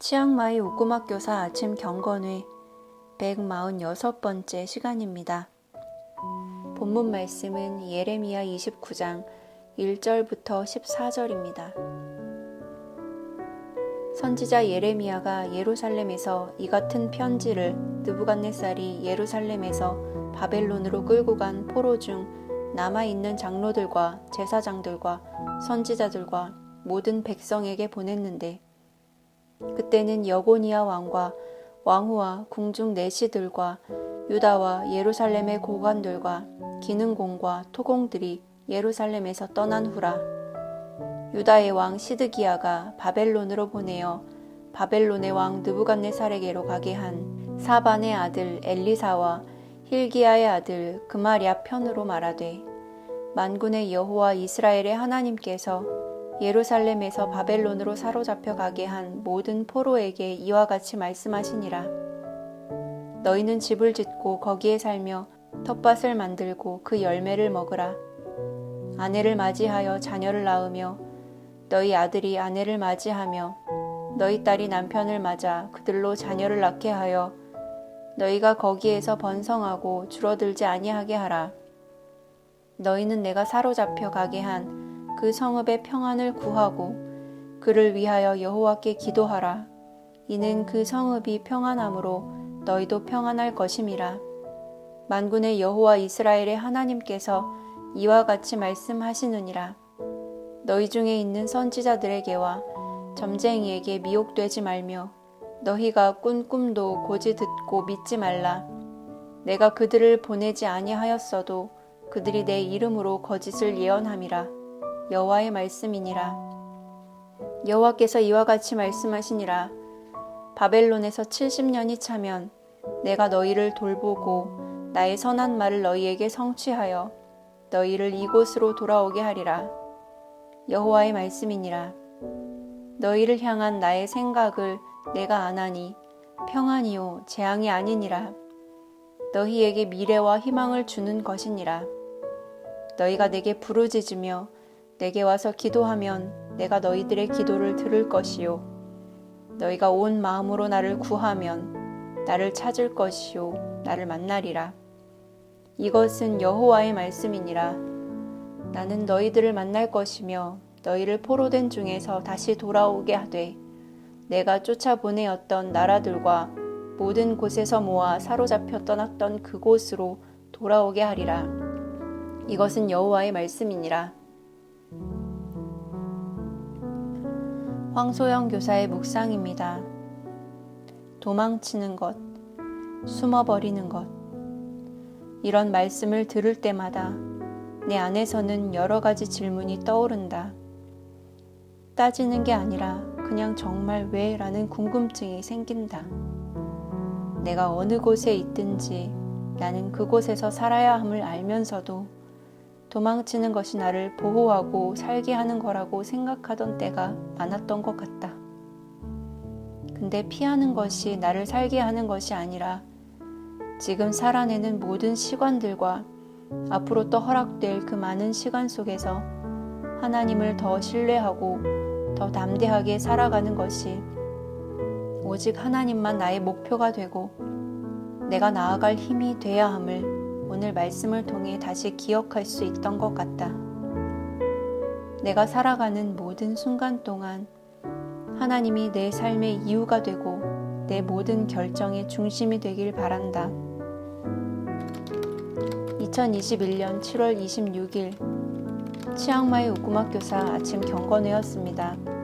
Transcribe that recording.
치앙마이 오구막교사 아침 경건회 146번째 시간입니다. 본문 말씀은 예레미야 29장 1절부터 14절입니다. 선지자 예레미야가 예루살렘에서 이 같은 편지를 느부갓네살이 예루살렘에서 바벨론으로 끌고 간 포로 중 남아 있는 장로들과 제사장들과 선지자들과 모든 백성에게 보냈는데 그때는 여고니아 왕과 왕후와 궁중 내시들과 유다와 예루살렘의 고관들과 기능공과 토공들이 예루살렘에서 떠난 후라 유다의 왕 시드기야가 바벨론으로 보내어 바벨론의 왕 느부갓네살에게로 가게 한 사반의 아들 엘리사와 힐기야의 아들 그마랴 편으로 말하되 만군의 여호와 이스라엘의 하나님께서 예루살렘에서 바벨론으로 사로잡혀 가게 한 모든 포로에게 이와 같이 말씀하시니라. 너희는 집을 짓고 거기에 살며 텃밭을 만들고 그 열매를 먹으라. 아내를 맞이하여 자녀를 낳으며 너희 아들이 아내를 맞이하며 너희 딸이 남편을 맞아 그들로 자녀를 낳게 하여 너희가 거기에서 번성하고 줄어들지 아니하게 하라. 너희는 내가 사로잡혀 가게 한 그 성읍의 평안을 구하고 그를 위하여 여호와께 기도하라. 이는 그 성읍이 평안함으로 너희도 평안할 것임이라. 만군의 여호와 이스라엘의 하나님께서 이와 같이 말씀하시느니라. 너희 중에 있는 선지자들에게와 점쟁이에게 미혹되지 말며 너희가 꾼 꿈도 고지 듣고 믿지 말라. 내가 그들을 보내지 아니하였어도 그들이 내 이름으로 거짓을 예언함이라. 여호와의 말씀이니라. 여호와께서 이와 같이 말씀하시니라. 바벨론에서 70년이 차면 내가 너희를 돌보고 나의 선한 말을 너희에게 성취하여 너희를 이곳으로 돌아오게 하리라. 여호와의 말씀이니라. 너희를 향한 나의 생각을 내가 아나니 평안이요 재앙이 아니니라. 너희에게 미래와 희망을 주는 것이니라. 너희가 내게 부르짖으며 내게 와서 기도하면 내가 너희들의 기도를 들을 것이요. 너희가 온 마음으로 나를 구하면 나를 찾을 것이요. 나를 만나리라. 이것은 여호와의 말씀이니라. 나는 너희들을 만날 것이며 너희를 포로된 중에서 다시 돌아오게 하되 내가 쫓아보내었던 나라들과 모든 곳에서 모아 사로잡혀 떠났던 그곳으로 돌아오게 하리라. 이것은 여호와의 말씀이니라. 황소영 교사의 묵상입니다. 도망치는 것, 숨어버리는 것. 이런 말씀을 들을 때마다 내 안에서는 여러 가지 질문이 떠오른다. 따지는 게 아니라 그냥 정말 왜? 라는 궁금증이 생긴다. 내가 어느 곳에 있든지 나는 그곳에서 살아야 함을 알면서도 도망치는 것이 나를 보호하고 살게 하는 거라고 생각하던 때가 많았던 것 같다. 근데 피하는 것이 나를 살게 하는 것이 아니라 지금 살아내는 모든 시간들과 앞으로 또 허락될 그 많은 시간 속에서 하나님을 더 신뢰하고 더 담대하게 살아가는 것이 오직 하나님만 나의 목표가 되고 내가 나아갈 힘이 돼야 함을 오늘 말씀을 통해 다시 기억할 수 있던 것 같다. 내가 살아가는 모든 순간 동안 하나님이 내 삶의 이유가 되고 내 모든 결정의 중심이 되길 바란다. 2021년 7월 26일 치앙마이 우구막 교사 아침 경건회였습니다.